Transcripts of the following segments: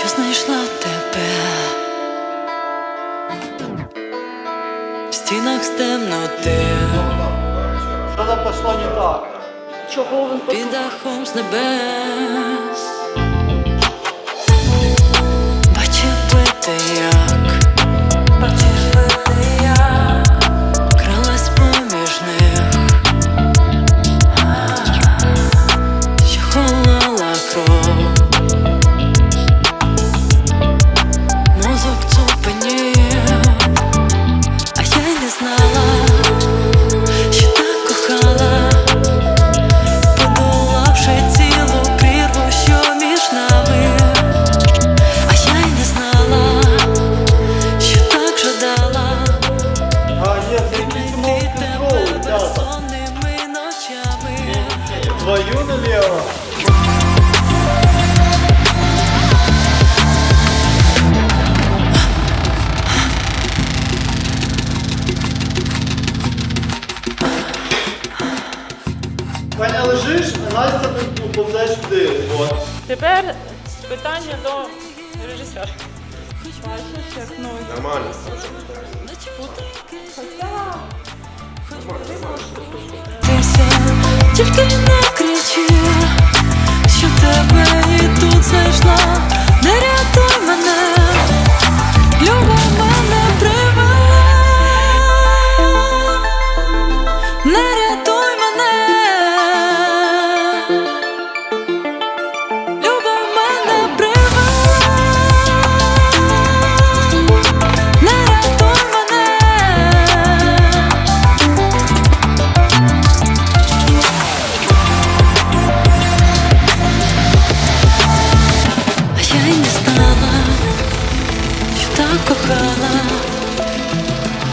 що знайшла тебе, в стінах з темноти Що там пошло не так? Чого він під дахом з небес? Твою налево. Ваня, лежиш, а Настя тут ну, повзе сюди. От. Тепер питання до режисера. Бачиш, як ноги. Нормально. Ти все тільки не кричи, що тебе і тут знайшла,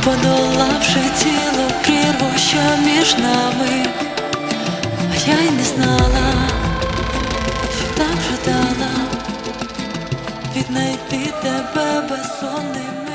подолавши тіло прірву, що між нами, а я й не знала, що так жадала віднайти тебе безсонними